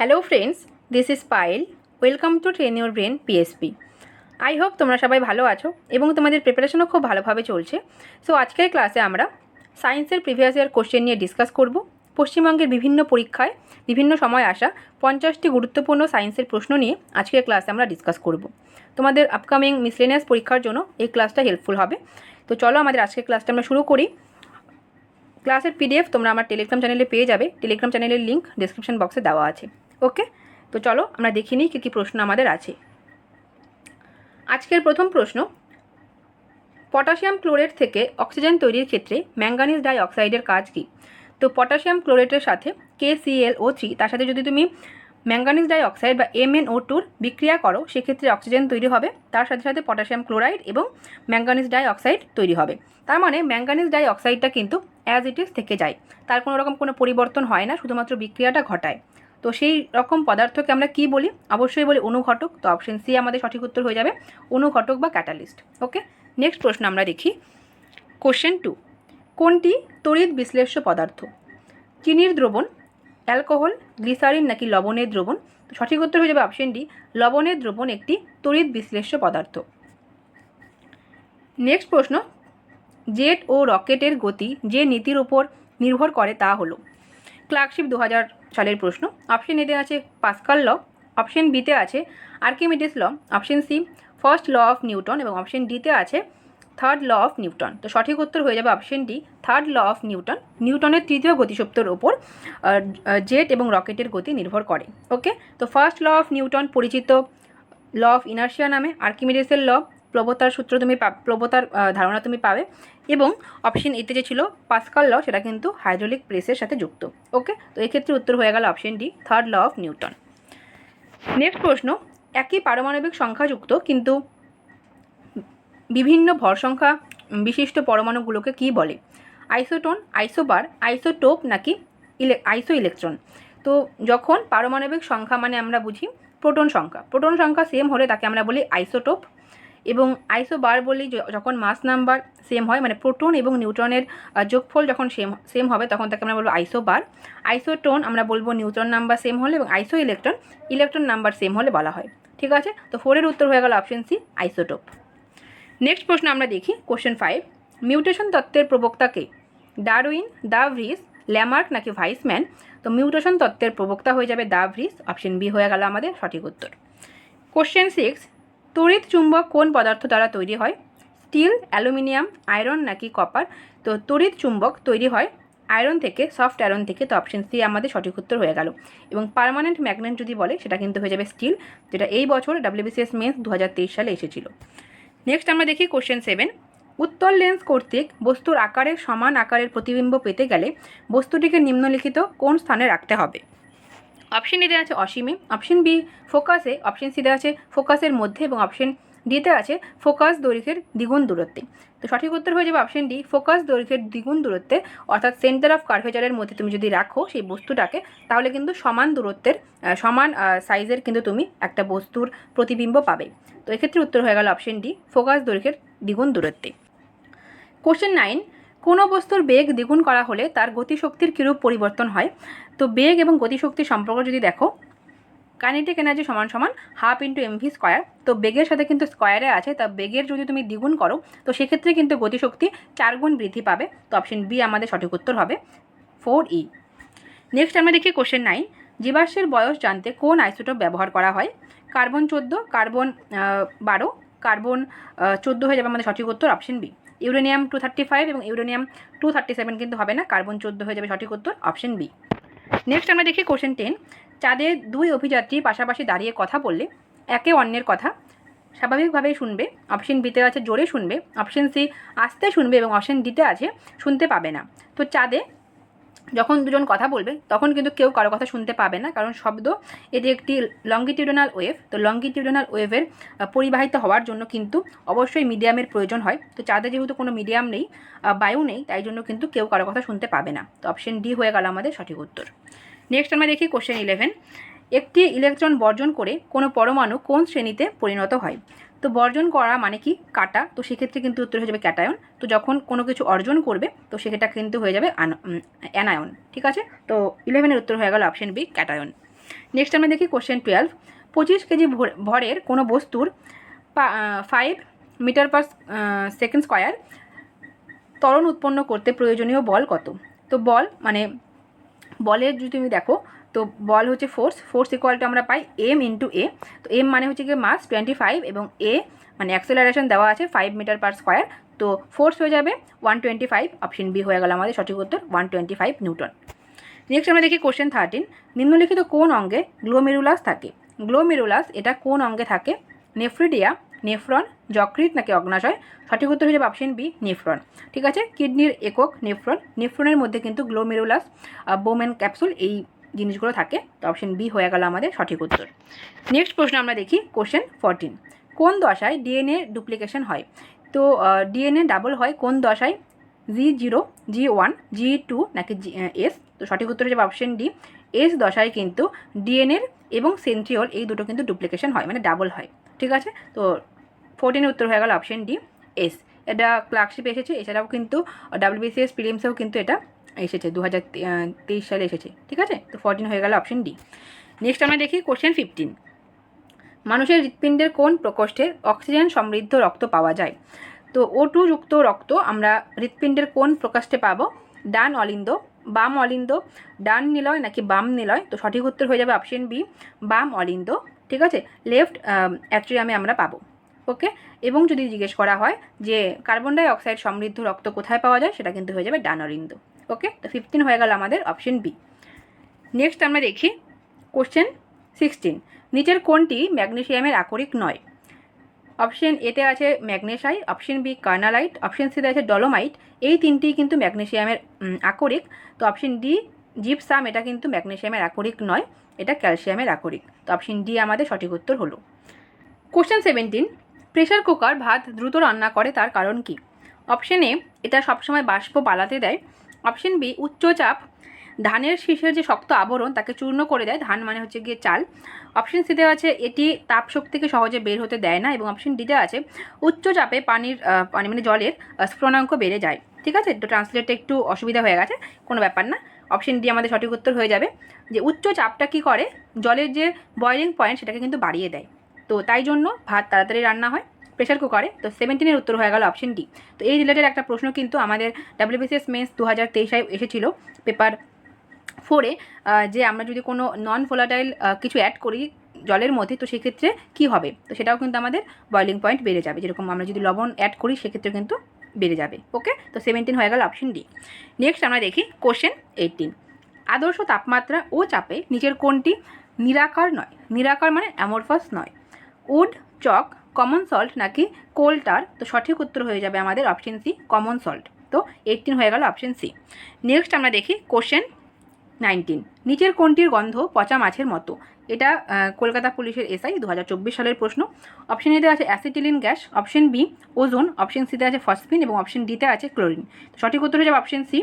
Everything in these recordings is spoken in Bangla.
Hello friends this is Payel welcome to train your brain PSP I hope তোমরা সবাই ভালো আছো এবং তোমাদের প্রিপারেশনও খুব ভালোভাবে চলছে। সো আজকের ক্লাসে আমরা সায়েন্সের প্রিভিয়াস ইয়ার কোশ্চেন নিয়ে ডিসকাস করব। পশ্চিমবঙ্গের বিভিন্ন পরীক্ষায় বিভিন্ন সময় আসা পঞ্চাশটি গুরুত্বপূর্ণ সায়েন্সের প্রশ্ন নিয়ে আজকের ক্লাসে আমরা ডিসকাস করব। তোমাদের আপকামিং মিসলেনিয়াস পরীক্ষার জন্য এই ক্লাসটা হেল্পফুল হবে। তো চলো আমাদের আজকের ক্লাসটা আমরা শুরু করি। ক্লাসের পিডিএফ তোমরা আমার টেলিগ্রাম চ্যানেলে পেয়ে যাবে। টেলিগ্রাম চ্যানেলের লিঙ্ক ডিসক্রিপশন বক্সে দেওয়া আছে। ওকে তো চলো আমরা দেখে নিই কী কী প্রশ্ন আমাদের আছে। আজকের প্রথম প্রশ্ন, পটাশিয়াম ক্লোরেট থেকে অক্সিজেন তৈরির ক্ষেত্রে ম্যাঙ্গানিজ ডাই অক্সাইডের কাজ কী? তো পটাশিয়াম ক্লোরেটের সাথে কে ও থ্রি তার সাথে যদি তুমি ম্যাঙ্গানিজ ডাই অক্সাইড বা এমএনও টুর বিক্রিয়া করো, সেক্ষেত্রে অক্সিজেন তৈরি হবে, তার সাথে সাথে পটাশিয়াম ক্লোরাইড এবং ম্যাঙ্গানিজ ডাই অক্সাইড তৈরি হবে। তার মানে ম্যাঙ্গানিজ ডাই অক্সাইডটা কিন্তু অ্যাজ ইট ইজ থেকে যায়, তার কোনো রকম কোনো পরিবর্তন হয় না, শুধুমাত্র বিক্রিয়াটা ঘটায়। তো সেই রকম পদার্থকে আমরা কি বলি? অবশ্যই বলি অনুঘটক। তো অপশন সি আমাদের সঠিক উত্তর হয়ে যাবে, অনুঘটক বা ক্যাটালিস্ট ওকে নেক্সট প্রশ্ন আমরা দেখি। কোশ্চেন টু কোনটি তড়িৎ বিশ্লেষ্য পদার্থ? চিনির দ্রবণ অ্যালকোহল গ্লিসারিন নাকি লবণের দ্রবণ? তো সঠিক উত্তর হয়ে যাবে অপশন ডি লবণের দ্রবণ একটি তড়িৎ বিশ্লেষ্য পদার্থ। নেক্সট প্রশ্ন, জেট ও রকেটের গতি যে নীতির উপর নির্ভর করে তা হলো। ক্লার্কশিপ দু হাজার সালের প্রশ্ন। অপশন এতে আছে পাস্কাল ল অপশন বিতে আছে Archimedes law option C first law of Newton এবং অপশন ডিতে আছে থার্ড ল অফ নিউটন তো সঠিক উত্তর হয়ে যাবে option D third law of Newton নিউটনের তৃতীয় গতিশক্তির ওপর জেট এবং রকেটের গতি নির্ভর করে। ওকে তো ফার্স্ট ল অফ নিউটন পরিচিত ল অফ ইনার্শিয়া নামে আর্কিমিডিসের ল প্রবতার সূত্র তুমি প্রবতার ধারণা তুমি পাবে। এবং অপশন এতে যে ছিল পাস্কাল ল সেটা কিন্তু হাইড্রোলিক প্রেসের সাথে যুক্ত। ওকে তো এক্ষেত্রে উত্তর হয়ে গেল option D third law of Newton next প্রশ্ন, একই পারমাণবিক সংখ্যাযুক্ত কিন্তু বিভিন্ন ভর সংখ্যা বিশিষ্ট পরমাণুগুলোকে কি বলে? আইসোটোন আইসোবার আইসোটোপ নাকি ইলে আইসো ইলেকট্রন তো যখন পারমাণবিক সংখ্যা মানে আমরা বুঝি প্রোটন সংখ্যা। প্রোটন সংখ্যা সেম হলে তাকে আমরা বলি আইসোটোপ এবং আইসোবার বলি যখন মাস নাম্বার সেম হয় মানে প্রোটন এবং নিউট্রনের যোগফল যখন সেম সেম হবে, তখন তাকে আমরা বলব আইসোবার আইসোটোন আমরা বলব নিউট্রন নাম্বার সেম হলে এবং আইসো ইলেকট্রন ইলেকট্রন নাম্বার সেম হলে বলা হয়। ঠিক আছে? তো ফোরের উত্তর হয়ে গেল অপশন সি আইসোটোপ নেক্সট প্রশ্ন আমরা দেখি কোশ্চেন ফাইভ মিউটেশন তত্ত্বের প্রবক্তাকে ডারউইন দা ভ্রিস ল্যামার্ক নাকি ভাইসম্যান তো মিউটেশন তত্ত্বের প্রবক্তা হয়ে যাবে দা ভ্রিস অপশন বি হয়ে গেল আমাদের সঠিক উত্তর। কোশ্চেন সিক্স তড়িৎ চুম্বক কোন পদার্থ দ্বারা তৈরি হয়? স্টিল, অ্যালুমিনিয়াম, আয়রন নাকি কপার? তো তড়িৎ চুম্বক তৈরি হয় আয়রন থেকে, সফট আয়রন থেকে। তো অপশন সি আমাদের সঠিক উত্তর হয়ে গেল। এবং পার্মানেন্ট ম্যাগনেট যদি বলে, সেটা কিন্তু হয়ে যাবে স্টিল, যেটা এই বছর ডাব্লিউবিসিএস মেন্স দু হাজার তেইশ সালে এসেছিল। নেক্সট আমরা দেখি কোশ্চেন সেভেন উত্তল লেন্স কর্তৃক বস্তুর আকারের সমান আকারের প্রতিবিম্ব পেতে গেলে বস্তুটিকে নিম্নলিখিত কোন স্থানে রাখতে হবে? অপশন এতে আছে অসীমে অপশন বি ফোকাসে অপশন সিতে আছে ফোকাসের মধ্যে এবং অপশন ডিতে আছে ফোকাস দৈর্ঘ্যের দ্বিগুণ দূরত্বে। তো সঠিক উত্তর হয়ে যাবে অপশন ডি ফোকাস দৈর্ঘ্যের দ্বিগুণ দূরত্বে। অর্থাৎ সেন্টার অফ কার্ভেচারের মধ্যে তুমি যদি রাখো সেই বস্তুটাকে, তাহলে কিন্তু সমান দূরত্বের সমান সাইজের কিন্তু তুমি একটা বস্তুর প্রতিবিম্ব পাবে। তো এক্ষেত্রে উত্তর হয়ে গেল অপশন ডি ফোকাস দৈর্ঘ্যের দ্বিগুণ দূরত্বে। কোশ্চেন নাইন কোনো বস্তুর বেগ দ্বিগুণ করা হলে তার গতিশক্তির কীরূপ পরিবর্তন হয়? তো বেগ এবং গতিশক্তির সম্পর্ক যদি দেখো কাইনেটিক এনার্জি সমান সমান হাফ ইন্টু এমভি স্কোয়ার তো বেগের সাথে কিন্তু স্কোয়ারে আছে, তা বেগের যদি তুমি দ্বিগুণ করো, তো সেক্ষেত্রে কিন্তু গতিশক্তি চার গুণ বৃদ্ধি পাবে। তো অপশন বি আমাদের সঠিক উত্তর হবে ফোর ই নেক্সট আমরা দেখি কোশ্চেন নাইন জীবাশ্মের বয়স জানতে কোন আইসোটোপ ব্যবহার করা হয়? কার্বন চোদ্দ কার্বন বারো কার্বন চোদ্দ হয়ে যাবে আমাদের সঠিক উত্তর option B uranium two thirty five এবং ইউরেনিয়াম টু থার্টি সেভেন কিন্তু হবে না কার্বন চোদ্দ হয়ে যাবে সঠিক উত্তর অপশন বি নেক্সট আমরা দেখি কোশ্চেন টেন চাঁদে দুই অভিযাত্রী পাশাপাশি দাঁড়িয়ে কথা বললে একে অন্যের কথা স্বাভাবিকভাবেই শুনবে। অপশন বিতে আছে জোরে শুনবে। অপশন সি আস্তে শুনবে এবং অপশন ডিতে আছে শুনতে পাবে না। তো চাঁদে যখন দুজন কথা বলবে, তখন কিন্তু কেউ কারও কথা শুনতে পাবে না, কারণ শব্দ এটি একটি লঙ্গিটিউডনাল ওয়েভ তো লঙ্গিটিউডনাল ওয়েভের পরিবাহিত হওয়ার জন্য কিন্তু অবশ্যই মিডিয়ামের প্রয়োজন হয়। তো চাঁদে যেহেতু কোনো মিডিয়াম নেই বায়ু নেই, তাই জন্য কিন্তু কেউ কারও কথা শুনতে পাবে না। তো অপশন ডি হয়ে গেল আমাদের সঠিক উত্তর। নেক্সট আমরা দেখি কোশ্চেন ইলেভেন একটি ইলেকট্রন বর্জন করে কোনো পরমাণু কোন শ্রেণীতে পরিণত হয়? তো বর্জন করা মানে কি? কাটা। তো সেক্ষেত্রে কিন্তু উত্তর হয়ে যাবে ক্যাটায়ন। তো যখন কোনো কিছু অর্জন করবে, তো সেটা কিন্তু হয়ে যাবে অ্যানায়ন। ঠিক আছে? তো ইলেভেনের উত্তর হয়ে গেল অপশন বি ক্যাটায়ন। নেক্সট আমরা দেখি কোশ্চেন টুয়েলভ পঁচিশ কেজি ভর- ভরের কোনো বস্তুর five metre per second square ত্বরণ উৎপন্ন করতে প্রয়োজনীয় বল কত? তো বল মানে বলের যদি তুমি দেখো তো বল হচ্ছে ফোর্স ফোর্স ইকুয়ালটা আমরা পাই এম ইন্টু এ তো এম মানে হচ্ছে গিয়ে মাস টোয়েন্টি ফাইভ এবং এ মানে অ্যাক্সেলারেশন দেওয়া আছে ফাইভ মিটার পার স্কোয়ার তো ফোর্স হয়ে যাবে one twenty five option B হয়ে গেল আমাদের সঠিক উত্তর one twenty five newton next আমরা দেখি কোশ্চেন থার্টিন নিম্নলিখিত কোন অঙ্গে গ্লোমেরুলাস থাকে? গ্লোমেরুলাস এটা কোন অঙ্গে থাকে? নেফ্রিডিয়া নেফ্রন যকৃত নাকি অগ্নাশয়? সঠিক উত্তর হয়ে যাবে অপশন বি নেফ্রন ঠিক আছে? কিডনির একক নেফ্রন নেফ্রনের মধ্যে কিন্তু গ্লোমেরুলাস বোমেন ক্যাপসুল এই জিনিসগুলো থাকে, তো অপশন বি হয়ে গেল আমাদের সঠিক উত্তর। নেক্সট প্রশ্ন আমরা দেখি কোশ্চেন ফোরটিন কোন দশায় ডিএনএ ডুপ্লিকেশন হয়? তো ডিএনএ ডাবল হয় কোন দশায়? G zero G one G two নাকি জি এস তো সঠিক উত্তর যাবে অপশন ডি এস দশায় কিন্তু ডিএনএর এবং সেন্ট্রিওল এই দুটো কিন্তু ডুপ্লিকেশন হয় মানে ডাবল হয়। ঠিক আছে? তো ফোরটিনের উত্তর হয়ে গেল অপশন ডি এস এটা ক্লার্কশিপ এসেছে, এছাড়াও কিন্তু ডাব্লিউবিসিএস প্রিলিমসেও কিন্তু এটা এসেছে দু হাজার তেইশ সালে এসেছে, ঠিক আছে? তো ফোরটিন হয়ে গেল অপশন ডি নেক্সট আমরা দেখি কোশ্চেন ফিফটিন মানুষের হৃৎপিণ্ডের কোন প্রকোষ্ঠে অক্সিজেন সমৃদ্ধ রক্ত পাওয়া যায়? তো ও টু যুক্ত রক্ত আমরা হৃৎপিণ্ডের কোন প্রকোষ্ঠে পাবো? ডান অলিন্দ, বাম অলিন্দ, ডান নিলয় নাকি বাম নিলয়? তো সঠিক উত্তর হয়ে যাবে অপশন বি বাম অলিন্দ, ঠিক আছে? লেফট অ্যাট্রিয়ামে আমরা পাবো ওকে এবং যদি জিজ্ঞেস করা হয় যে কার্বন ডাই অক্সাইড সমৃদ্ধ রক্ত কোথায় পাওয়া যায়? সেটা কিন্তু হয়ে যাবে ডান অলিন্দ। ওকে তো ফিফটিন হয়ে গেল আমাদের অপশন বি নেক্সট আমরা দেখি কোশ্চেন সিক্সটিন নিচের কোনটি ম্যাগনেসিয়ামের আকরিক নয়। অপশন এতে আছে magnesite option B carnallite option সিতে আছে ডলোমাইট। এই তিনটি কিন্তু ম্যাগনেসিয়ামের উম, আকরিক। তো অপশন ডি জিপসাম এটা কিন্তু ম্যাগনেসিয়ামের আকরিক নয় এটা ক্যালসিয়ামের আকরিক। তো অপশন ডি আমাদের সঠিক উত্তর হলো। কোশ্চেন সেভেন্টিন প্রেশার কুকার ভাত দ্রুত রান্না করে তার কারণ কি? অপশন এ এটা সবসময় বাষ্প পালাতে দেয়। অপশন বি উচ্চচাপ ধানের শীষের যে শক্ত আবরণ, তাকে চূর্ণ করে দেয়। ধান মানে হচ্ছে গিয়ে চাল। অপশন সিতে আছে, এটি তাপ শক্তিকে সহজে বের হতে দেয় না এবং অপশন ডিতে আছে, উচ্চ চাপে পানির পানি মানে জলের স্ফুরণাঙ্ক বেড়ে যায়। ঠিক আছে? তো ট্রান্সলেটটা একটু অসুবিধা হয়ে গেছে, কোনো ব্যাপার না। অপশন ডি আমাদের সঠিক উত্তর হয়ে যাবে, যে উচ্চ চাপটা কী করে? জলের যে বয়লিং পয়েন্ট সেটাকে কিন্তু বাড়িয়ে দেয়। তো তাই জন্য ভাত তাড়াতাড়ি রান্না হয়। প্রেশার কুকারে তো সেভেন্টিনের উত্তর হয়ে গেল অপশন ডি তো এই রিলেটেড একটা প্রশ্ন কিন্তু আমাদের ডাব্লিউবিসিএস মেন্স দু হাজার তেইশে এসেছিল পেপার ফোরে যে আমরা যদি কোনো নন ভোলাটাইল কিছু অ্যাড করি জলের মধ্যে, তো সেক্ষেত্রে কী হবে? তো সেটাও কিন্তু আমাদের বয়লিং পয়েন্ট বেড়ে যাবে। যেরকম আমরা যদি লবণ অ্যাড করি, সেক্ষেত্রে কিন্তু বেড়ে যাবে। ওকে তো সেভেন্টিন হয়ে গেল অপশন ডি নেক্সট আমরা দেখি কোশ্চেন এইটিন আদর্শ তাপমাত্রা ও চাপে নিচের কোনটি? নিরাকার নয়। নিরাকার মানে অ্যামরফাস নয়। উড, চক কমন সল্ট নাকি কোল্টার তো সঠিক উত্তর হয়ে যাবে আমাদের অপশন সি কমন সল্ট তো এইটিন হয়ে গেল অপশন সি নেক্সট আমরা দেখি কোশ্চেন নাইনটিন নিচের কোনটির গন্ধ পচা মাছের মতো? এটা কলকাতা পুলিশের এসআই দু হাজার চব্বিশ সালের প্রশ্ন। অপশন এতে আছে acetylene gas option B ozone option সিতে আছে ফসফিন এবং অপশন ডিতে আছে ক্লোরিন সঠিক উত্তর হয়ে যাবে অপশন সি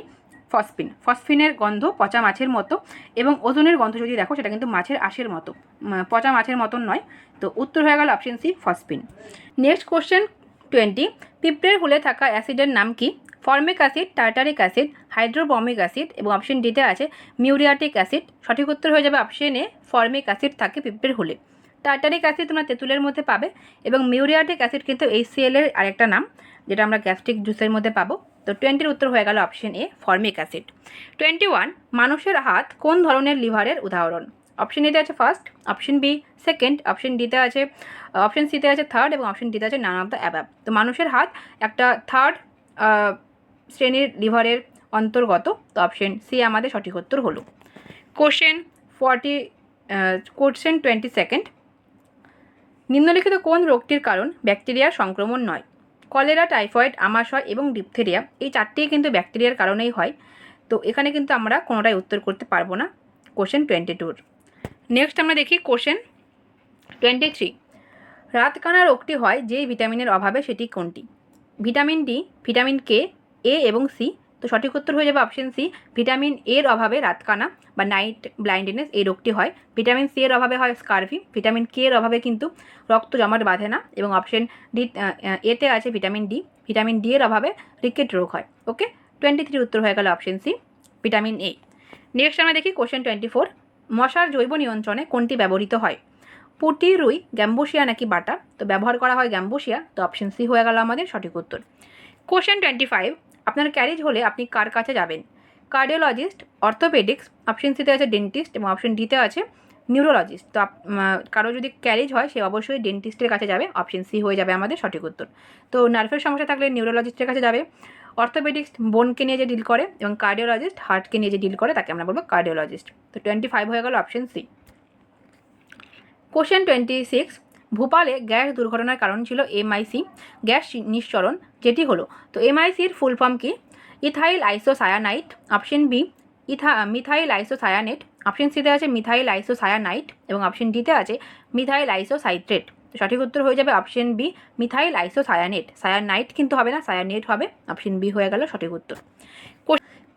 ফসফিন ফসফিনের গন্ধ পচা মাছের মতো এবং ওজনের গন্ধ যদি দেখো, সেটা কিন্তু মাছের আশের মতো। পচা মাছের মতন নয়। তো উত্তর হয়ে গেল option C phosphine next question twenty পিঁপড়ের হুলে থাকা অ্যাসিডের নাম কি? Formic acid tartaric acid hydrobromic acid এবং অপশন ডিতে আছে মিউরিয়াটিক অ্যাসিড সঠিক উত্তর হয়ে যাবে অপশন এ ফর্মিক অ্যাসিড থাকে পিঁপড়ের হুলে টার্টারিক অ্যাসিড তোমরা তেঁতুলের মধ্যে পাবে এবং মিউরিয়াটিক অ্যাসিড কিন্তু এইচসিএল এর আরেকটা নাম, যেটা আমরা গ্যাস্ট্রিক জুসের মধ্যে পাবো। তো টোয়েন্টির উত্তর হয়ে গেল option A formic acid twenty one মানুষের হাত কোন ধরনের লিভারের উদাহরণ? অপশন এতে আছে first option B second option ডিতে আছে অপশন সিতে আছে থার্ড এবং অপশন ডিতে আছে নান অফ দ্য অ্যাবাব তো মানুষের হাত একটা থার্ড শ্রেণির লিভারের অন্তর্গত, তো অপশন সি আমাদের সঠিক উত্তর হলো। Question forty question twenty second নিম্নলিখিত কোন রোগটির কারণ ব্যাকটেরিয়ার সংক্রমণ নয়? কলেরা, টাইফয়েড, আমাশয় এবং ডিপথেরিয়া, এই চারটেই কিন্তু ব্যাকটেরিয়ার কারণেই হয়। তো এখানে কিন্তু আমরা কোনোটাই উত্তর করতে পারব না। কোশ্চেন টোয়েন্টি টুর নেক্সট আমরা দেখি কোশ্চেন টোয়েন্টি থ্রি রাতকানা রোগটি হয় যেই ভিটামিনের অভাবে সেটি কোনটি? Vitamin D vitamin K A এবং সি তো সঠিক উত্তর হয়ে যাবে অপশন সি ভিটামিন এর অভাবে রাতকানা বা নাইট ব্লাইন্ডনেস এই রোগটি হয়। ভিটামিন সি এর অভাবে হয় স্কারভি ভিটামিন কে এর অভাবে কিন্তু রক্ত জমাট বাঁধে না এবং অপশন ডি এতে আছে ভিটামিন ডি ভিটামিন ডি এর অভাবে রিকেট রোগ হয়। ওকে টোয়েন্টি থ্রি উত্তর হয়ে গেল option C vitamin A next আমরা দেখি কোশ্চেন টোয়েন্টি ফোর মশার জৈব নিয়ন্ত্রণে কোনটি ব্যবহৃত হয়? পুটি, রুই, গ্যাম্বোসিয়া নাকি বাটা? তো ব্যবহার করা হয় গ্যাম্বোসিয়া, তো অপশন সি হয়ে গেল আমাদের সঠিক উত্তর। কোশ্চেন টোয়েন্টি ফাইভ আপনার ক্যারেজ হলে আপনি কার কাছে যাবেন? কার্ডিওলজিস্ট অর্থোপেডিক্স অপশন সিতে আছে ডেন্টিস্ট এবং অপশন ডিতে আছে নিউরোলজিস্ট তো কারও যদি ক্যারেজ হয়, সে অবশ্যই ডেন্টিস্টের কাছে যাবে অপশন সি হয়ে যাবে আমাদের সঠিক উত্তর। তো নার্ভের সমস্যা থাকলে নিউরোলজিস্টের কাছে যাবে। অর্থোপেডিক্স বোনকে নিয়ে যে ডিল করে এবং কার্ডিওলজিস্ট হার্টকে নিয়ে যে ডিল করে, তাকে আমরা বলব কার্ডিওলজিস্ট। তো টোয়েন্টি ফাইভ হয়ে গেল option C question twenty six ভোপালে gas দুর্ঘটনার কারণ ছিল এমআইসি গ্যাস নিঃসরণ, যেটি হলো। তো এমআইসির ফুল ফর্ম কি? ইথাইল আইসোসায়ানাইট অপশন বি ইথা, মিথাইল আইসোসায়ানেট অপশন সিতে আছে মিথাইল আইসোসায়ানাইট এবং অপশন ডিতে আছে মিথাইল আইসোসাইট্রেট। সঠিক উত্তর হয়ে যাবে option B methyl isocyanate cyanate কিন্তু হবে না সায়ানেট হবে। অপশন বি হয়ে গেল সঠিক উত্তর।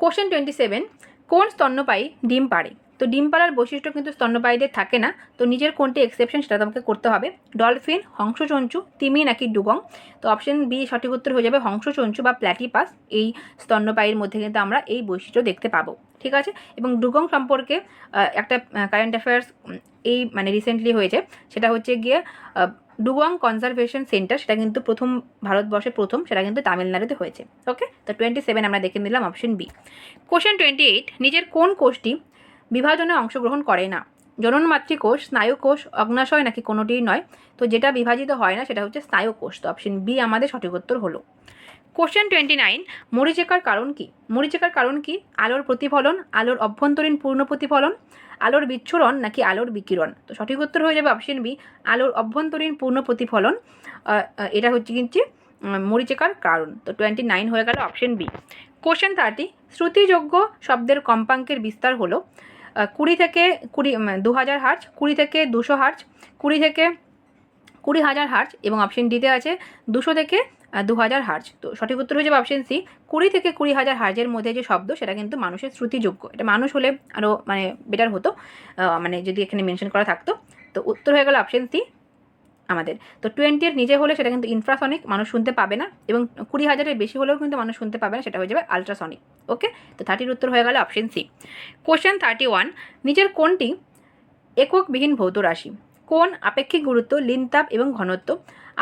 কোশ্চেন টোয়েন্টি সেভেন কোন স্তন্যপায়ী ডিম পাড়ে? তো ডিম পাড়ার বৈশিষ্ট্য কিন্তু স্তন্যপায়ীদের থাকে না। তো নিজের কোনটি এক্সেপশন সেটা তোমাকে করতে হবে। ডলফিন হংসচঞ্চু, তিমি নাকি ডুগং? তো অপশন বি সঠিক উত্তর হয়ে যাবে হংসচঞ্চু বা প্ল্যাটিপাস এই স্তন্যপায়ীর মধ্যে কিন্তু আমরা এই বৈশিষ্ট্য দেখতে পাবো। ঠিক আছে? এবং ডুগং সম্পর্কে একটা কারেন্ট অ্যাফেয়ার্স এই মানে রিসেন্টলি হয়েছে। সেটা হচ্ছে গিয়ে ডুগং কনজারভেশন সেন্টার সেটা কিন্তু প্রথম ভারতবর্ষে প্রথম, সেটা কিন্তু তামিলনাড়ুতে হয়েছে। ওকে তো টোয়েন্টি সেভেন আমরা দেখে নিলাম option B question twenty eight নিজের কোন কোষটি বিভাজনে অংশগ্রহণ করে না। জনন মাতৃকোষ স্নায়ুকোষ, অগ্নাশয় নাকি কোনোটিই নয়। তো যেটা বিভাজিত হয় না, সেটা হচ্ছে স্নায়ুকোষ। তো অপশন বি আমাদের সঠিক উত্তর হলো। কোশ্চেন টোয়েন্টি নাইন মরিচিকার কারণ কি? মরিচিকার কারণ কি? আলোর প্রতিফলন, আলোর অভ্যন্তরীণ পূর্ণ প্রতিফলন, আলোর বিচ্ছুরণ নাকি আলোর বিকিরণ? তো সঠিক উত্তর হয়ে যাবে অপশন বি আলোর অভ্যন্তরীণ পূর্ণ প্রতিফলন। এটা হচ্ছে কিন্তু মরিচিকার কারণ। তো টোয়েন্টি নাইন হয়ে গেল অপশন বি কোশ্চেন থার্টি শ্রুতিযোগ্য শব্দের কম্পাঙ্কের বিস্তার হলো। কুড়ি থেকে কুড়ি দু হাজার হার্চ কুড়ি থেকে দুশো হার্চ কুড়ি থেকে কুড়ি হাজার হার্চ এবং অপশন ডিতে আছে দুশো থেকে দু হাজার হার্চ তো সঠিক উত্তর হয়ে যাবে অপশন সি কুড়ি থেকে কুড়ি হাজার হার্জের মধ্যে যে শব্দ, সেটা কিন্তু মানুষের শ্রুতিযোগ্য। এটা মানুষ হলে আরও মানে বেটার হতো মানে যদি এখানে মেনশন করা থাকতো। তো উত্তর হয়ে গেল অপশন সি আমাদের। তো টোয়েন্টির নিচে হলে সেটা কিন্তু ইনফ্রাসনিক মানুষ শুনতে পাবে না এবং কুড়ি হাজারের বেশি হলেও কিন্তু মানুষ শুনতে পাবে না, সেটা হয়ে যাবে আলট্রাসনিক ওকে তো থার্টির উত্তর হয়ে গেল option C question thirty one নিচের কোনটি এককবিহীন ভৌত রাশি? কোন আপেক্ষিক গুরুত্ব লিনতাপ এবং ঘনত্ব?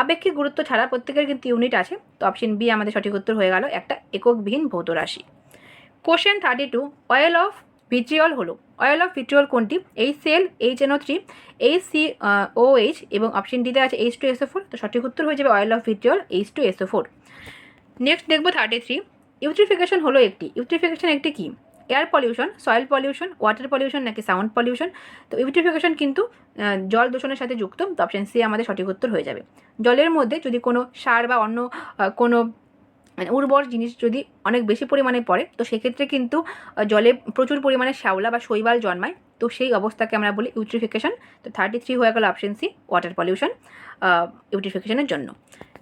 আপেক্ষিক গুরুত্ব ছাড়া প্রত্যেকের কিন্তু ইউনিট আছে, তো অপশন বি আমাদের সঠিক উত্তর হয়ে গেল একটা এককবিহীন ভৌত রাশি। Question thirty two oil of vitriol হলো। অয়েল অফ ভিট্রিয়ল কোনটি? H CL H NO three H C O H এবং অপশন ডিতে আছে এইচ টু এসও ফোর তো সঠিক উত্তর হয়ে যাবে oil of vitriol H two SO four next দেখব থার্টি থ্রি ইউট্রিফিকেশন হলো একটি। ইউট্রিফিকেশন একটি কি? Air pollution, soil pollution, water pollution নাকি সাউন্ড পলিউশন? তো ইউট্রিফিকেশন কিন্তু জল দূষণের সাথে যুক্ত, তো অপশন সি আমাদের সঠিক উত্তর হয়ে যাবে। জলের মধ্যে যদি কোনো সার বা অন্য কোনো মানে উর্বর জিনিস যদি অনেক বেশি পরিমাণে পড়ে, তো সেক্ষেত্রে কিন্তু জলে প্রচুর পরিমাণে শ্যাওলা বা শৈবাল জন্মায়। তো সেই অবস্থাকে আমরা বলি ইউট্রিফিকেশন তো থার্টি থ্রি হয়ে গেল অপশন সি ওয়াটার পলিউশন ইউট্রিফিকেশনের জন্য।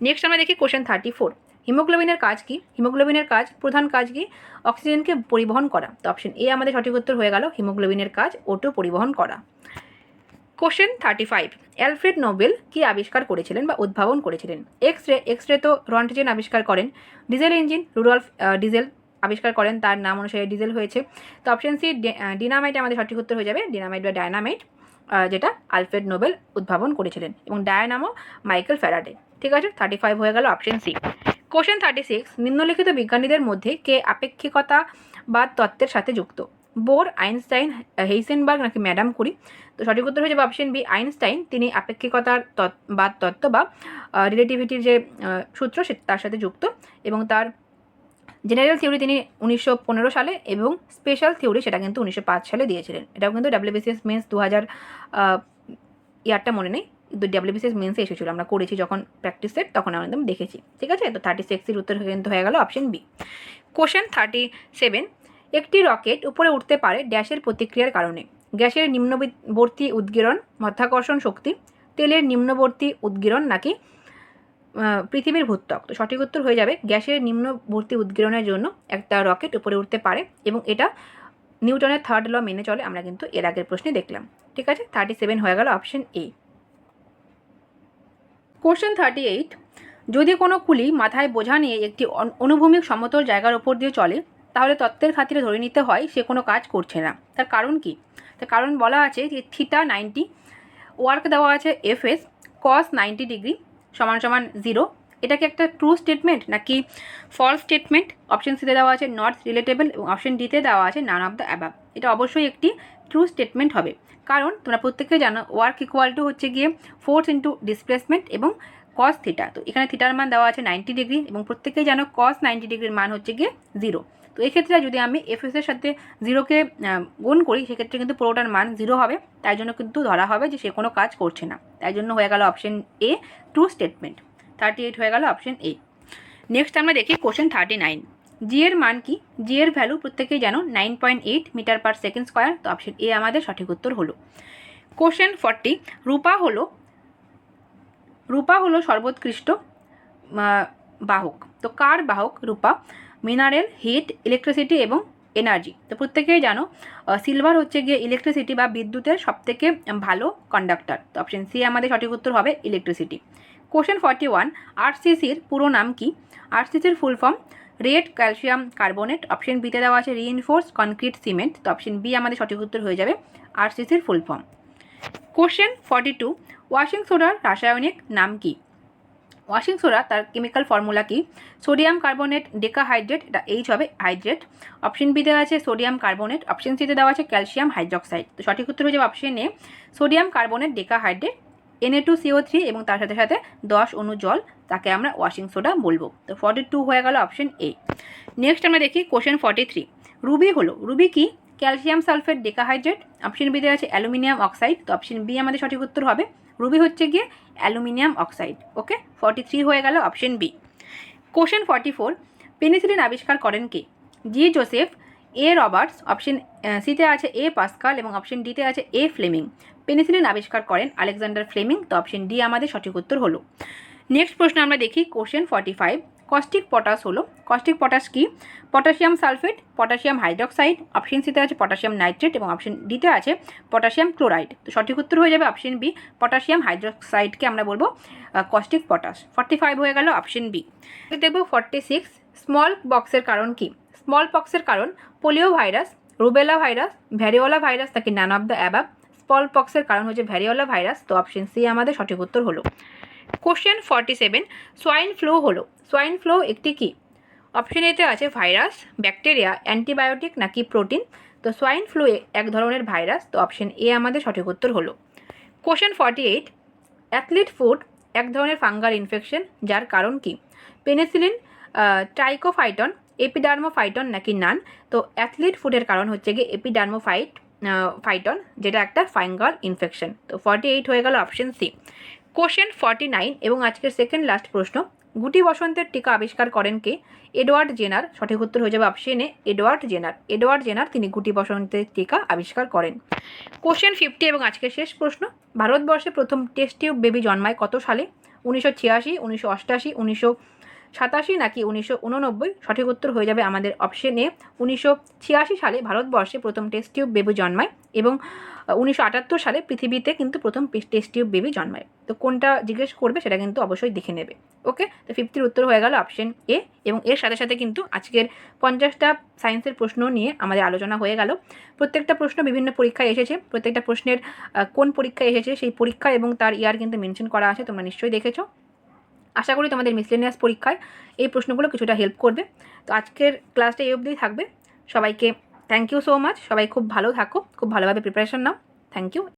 নেক্সট আমরা দেখি কোশ্চেন থার্টি ফোর হিমোগ্লোবিনের কাজ কি? হিমোগ্লোবিনের কাজ, প্রধান কাজ কি? অক্সিজেনকে পরিবহন করা। তো অপশন এ আমাদের সঠিক উত্তর হয়ে গেল, হিমোগ্লোবিনের কাজ ওটু পরিবহন করা। Question thirty five Alfred Nobel কি আবিষ্কার করেছিলেন বা উদ্ভাবন করেছিলেন? এক্স রে এক্স রে তো রন্টেজেন আবিষ্কার করেন। ডিজেল ইঞ্জিন রুডলফ ডিজেল আবিষ্কার করেন। তার নাম অনুসারে ডিজেল হয়েছে। তো অপশন সি ডিনামাইট আমাদের সঠিক উত্তর হয়ে যাবে। ডিনামাইট বা ডায়নামাইট যেটা আলফ্রেড নোবেল উদ্ভাবন করেছিলেন। এবং ডায়নামো মাইকেল ফ্যারাডে ঠিক আছে? থার্টি ফাইভ হয়ে গেল option C question thirty six নিম্নলিখিত বিজ্ঞানীদের মধ্যে কে আপেক্ষিকতা বা তত্ত্বের সাথে যুক্ত? বোর, আইনস্টাইন হেইসেনবার্গ নাকি ম্যাডাম কুরি। তো সঠিক উত্তর হয়েছে অপশন বি, আইনস্টাইন। তিনি আপেক্ষিকতার বা তত্ত্ব বা রিলেটিভিটির যে সূত্র সে, তার সাথে যুক্ত। এবং তার জেনারেল থিওরি তিনি উনিশশো পনেরো সালে এবং স্পেশাল থিওরি সেটা কিন্তু উনিশশো পাঁচ সালে দিয়েছিলেন। এটাও কিন্তু ডাব্লিউবিসিএস মেন্স দু হাজার ইয়ারটা মনে নেই। ডাব্লিউবিসিএস মেন্সে এসেছিল। আমরা করেছি যখন প্র্যাকটিস সেট তখন আমরা একদম দেখেছি। ঠিক আছে? তো থার্টি সিক্সের উত্তর কিন্তু হয়ে গেল option B. Question thirty seven একটি রকেট উপরে উঠতে পারে ড্যাশের প্রতিক্রিয়ার কারণে। গ্যাসের নিম্নবর্তী উদ্গীরণ, মধ্যাকর্ষণ শক্তি, তেলের নিম্নবর্তী উদ্গীরণ নাকি পৃথিবীর ভূত্বক। তো সঠিক উত্তর হয়ে যাবে, গ্যাসের নিম্নবর্তী উদ্গীরণের জন্য একটা রকেট উপরে উঠতে পারে এবং এটা নিউটনের থার্ড ল মেনে চলে, আমরা কিন্তু এর আগের প্রশ্নে দেখলাম। ঠিক আছে? থার্টি সেভেন হয়ে গেল option A. Question thirty eight, যদি কোনো কুলি মাথায় বোঝা নিয়ে একটি অনুভূমিক সমতল জায়গার ওপর দিয়ে চলে তাহলে তত্ত্বের খাতিরে ধরে নিতে হয় সে কোনো কাজ করছে না। তার কারণ কি? তার কারণ বলা আছে যে থিটা নাইনটি, ওয়ার্ক দেওয়া আছে F S cos ninety degree সমান সমান জিরো। এটা কি একটা ট্রু স্টেটমেন্ট নাকি ফলস স্টেটমেন্ট? অপশন সিতে দেওয়া আছে নট রিলেটেবল এবং অপশন ডিতে দেওয়া আছে নান অফ দ্য অ্যাবাব এটা অবশ্যই একটি ট্রু স্টেটমেন্ট হবে। কারণ তোমরা প্রত্যেকে জানো ওয়ার্ক ইকুয়াল টু হচ্ছে গিয়ে ফোর্স ইন্টু ডিসপ্লেসমেন্ট এবং কস থিটা। তো এখানে থিটার মান দেওয়া আছে নাইনটি ডিগ্রি এবং প্রত্যেকেই জানো কস নাইনটি ডিগ্রির মান হচ্ছে গিয়ে জিরো। তো এক্ষেত্রে যদি আমি এফএসের সাথে জিরোকে গুণ করি, সেক্ষেত্রে কিন্তু পুরোটার মান জিরো হবে। তাই জন্য কিন্তু ধরা হবে যে সে কোনো কাজ করছে না। তাই জন্য হয়ে গেল option A true statement thirty eight হয়ে গেল অপশন এ নেক্সট আমরা দেখি কোশ্চেন থার্টি নাইন জি এর মান কি? জি এর ভ্যালু প্রত্যেকেই জানো nine point eight metre per second square তো অপশন এ আমাদের সঠিক উত্তর হলো। কোশ্চেন ফর্টি রূপা হলো রূপা হলো সর্বোৎকৃষ্ট বাহক। তো কার বাহক? রূপা। মিনারেল, হিট, ইলেকট্রিসিটি এবং এনার্জি। তো প্রত্যেকেই জানো সিলভার হচ্ছে গিয়ে ইলেকট্রিসিটি বা বিদ্যুতের সবথেকে ভালো কন্ডাক্টর তো অপশন সি আমাদের সঠিক উত্তর হবে ইলেকট্রিসিটি। কোশ্চেন ফর্টি ওয়ান আরসিসির পুরো নাম কি? আরসিসির full form red calcium carbonate option বিতে দেওয়া আছে রিইনফোর্স কনক্রিট সিমেন্ট তো অপশন বি আমাদের সঠিক উত্তর হয়ে যাবে আরসিসির full form question forty two washing সোডার রাসায়নিক নাম কি? ওয়াশিং সোডা তার কেমিক্যাল ফর্মুলা কি? সোডিয়াম কার্বনেট ডেকাহাইড্রেট এটা এইচ হবে হাইড্রেট অপশন বি দেওয়া আছে সোডিয়াম কার্বনেট অপশন সিতে দেওয়া আছে ক্যালসিয়াম হাইড্রক্সাইড তো সঠিক উত্তর হয়ে যাবে option A sodium carbonate decahydrate NA two CO three এবং তার সাথে সাথে দশ অণু জল, তাকে আমরা ওয়াশিং সোডা বলব। তো ফর্টি টু হয়ে গেল অপশন এ নেক্সট আমরা দেখি কোশ্চেন ফর্টি থ্রি রুবি হলো, রুবি কি? Calcium sulphate decahydrate option B দেওয়া আছে অ্যালুমিনিয়াম অক্সাইড তো অপশন বি আমাদের সঠিক উত্তর হবে রুবি হচ্ছে গিয়ে aluminium oxide, okay? Forty three হয়ে গেল option B question forty four penicillin আবিষ্কার করেন কে? G Joseph A Roberts option সিতে আছে এ পাস্কাল এবং অপশন ডিতে আছে এ ফ্লেমিং পেনিসিলিন আবিষ্কার করেন আলেকজান্ডার ফ্লেমিং, তো অপশন ডি আমাদের সঠিক উত্তর হলো। নেক্সট প্রশ্ন আমরা দেখি question forty five caustic potash হলো কস্টিক পটাশ কি? Potassium sulphate potassium hydroxide option সিতে আছে পটাশিয়াম নাইট্রেট এবং অপশন ডিতে আছে পটাশিয়াম ক্লোরাইড তো সঠিক উত্তর হয়ে যাবে অপশন বি পটাশিয়াম হাইড্রক্সাইডকে আমরা বলব কস্টিক পটাশ ফর্টি ফাইভ হয়ে গেল অপশন বি দেখব ফর্টি সিক্স স্মল বক্সের কারণ কি? স্মল পক্সের কারণ polio virus rubella virus variola virus নাকি none of the above small পক্সের কারণ হচ্ছে ভ্যারিওলা ভাইরাস তো অপশন সি আমাদের সঠিক উত্তর হলো। Question forty seven swine flu হলো সোয়াইন ফ্লু একটি কি? অপশন এতে আছে ভাইরাস ব্যাকটেরিয়া অ্যান্টিবায়োটিক নাকি প্রোটিন তো সোয়াইন ফ্লু এক ধরনের ভাইরাস তো অপশন এ আমাদের সঠিক উত্তর হলো। Question forty eight athlete food এক ধরনের ফাঙ্গাল ইনফেকশন যার কারণ কি? পেনিসিলিন ট্রাইকোফাইটন এপিডার্মোফাইটন নাকি নান তো অ্যাথলিট ফুডের কারণ হচ্ছে গিয়ে এপিডার্মোফাইট ফাইটন যেটা একটা ফাঙ্গাল ইনফেকশন তো ফর্টি এইট হয়ে গেল option C question forty nine এবং আজকের সেকেন্ড লাস্ট প্রশ্ন গুটি বসন্তের টিকা আবিষ্কার করেন কে? Edward Jenner. সঠিক উত্তর হয়ে যাবে অপশনে এডওয়ার্ড জেনার। এডওয়ার্ড জেনার তিনি গুটি বসন্তের টিকা আবিষ্কার করেন। কোশ্চেন ফিফটি এবং আজকের শেষ প্রশ্ন। ভারতবর্ষে প্রথম টেস্টিউব বেবি জন্মায় কত সালে? উনিশশো ছিয়াশি, উনিশশো অষ্টাশি, উনিশশো সাতাশি নাকি উনিশশো উননব্বই? সঠিক উত্তর হয়ে যাবে আমাদের অপশনে উনিশশো ছিয়াশি সালে ভারতবর্ষে প্রথম টেস্ট টিউব বেবি জন্মায় এবং উনিশশো আটাত্তর সালে পৃথিবীতে কিন্তু প্রথম টেস্ট টিউব বেবি জন্মায়। তো কোনটা জিজ্ঞেস করবে সেটা কিন্তু অবশ্যই দেখে নেবে। ওকে? তো ফিফটির উত্তর হয়ে গেল অপশন এ এবং এর সাথে সাথে কিন্তু আজকের পঞ্চাশটা সায়েন্সের প্রশ্ন নিয়ে আমাদের আলোচনা হয়ে গেল। প্রত্যেকটা প্রশ্ন বিভিন্ন পরীক্ষায় এসেছে। প্রত্যেকটা প্রশ্নের কোন পরীক্ষায় এসেছে সেই পরীক্ষা এবং তার ইয়ার কিন্তু মেনশন করা আছে, তোমরা নিশ্চয়ই দেখেছ। আশা করি তোমাদের মিসলেনিয়াস পরীক্ষায় এই প্রশ্নগুলো কিছুটা হেল্প করবে। তো আজকের ক্লাসটা এই অবধিই থাকবে। সবাইকে থ্যাংক ইউ সো মাচ সবাই খুব ভালো থাকো। খুব ভালোভাবে প্রিপারেশন নাও। Thank you